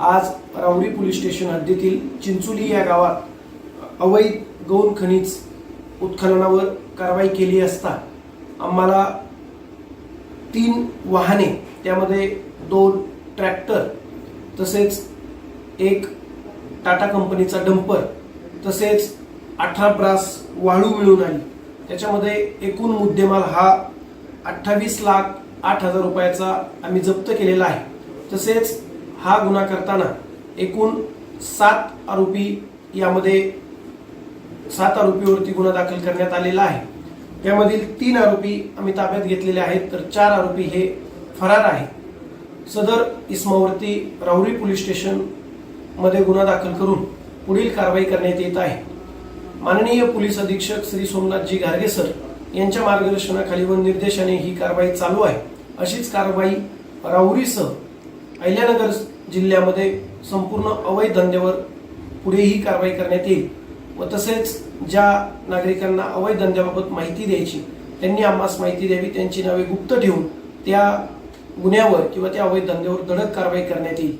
आज रावरी police station हद्दीतील चिंचोली या गावात अवैध गौण खनिज उत्खननावर कारवाई केली असता आम्हाला तीन वाहने त्यामध्ये दोन ट्रॅक्टर तसेच एक टाटा कंपनीचा डंपर तसेच अठरा ब्रास वाळू मिळून आली. त्याच्यामध्ये एकूण मुद्देमाल हा अठ्ठावीस लाख आठ हजार रुपयाचा आम्ही जप्त केलेला आहे. तसेच हा गुन्हा करताना एकूण सात आरोपी यामध्ये सात आरोपीवरती गुन्हा दाखल करण्यात आलेला आहे. त्यामधील तीन आरोपी आम्ही ताब्यात घेतलेले आहेत तर चार आरोपी हे फरार आहेत. सदर इस्मावरती राहुरी पोलीस स्टेशनमध्ये गुन्हा दाखल करून पुढील कारवाई करण्यात येत आहे. माननीय पोलीस अधीक्षक श्री सोमनाथजी गारगे सर यांच्या मार्गदर्शनाखाली व निर्देशाने ही कारवाई चालू आहे. अशीच कारवाई राहुरीसह अहिल्यानगर जिल्ह्यामध्ये संपूर्ण अवैध धंद्यावर पुढेही कारवाई करण्यात येईल. व तसेच ज्या नागरिकांना अवैध धंद्याबाबत माहिती द्यायची त्यांनी आम्हास माहिती द्यावी त्यांची नावे गुप्त ठेवून त्या गुन्ह्यावर किंवा त्या अवैध धंद्यावर धडक कारवाई करण्यात येईल.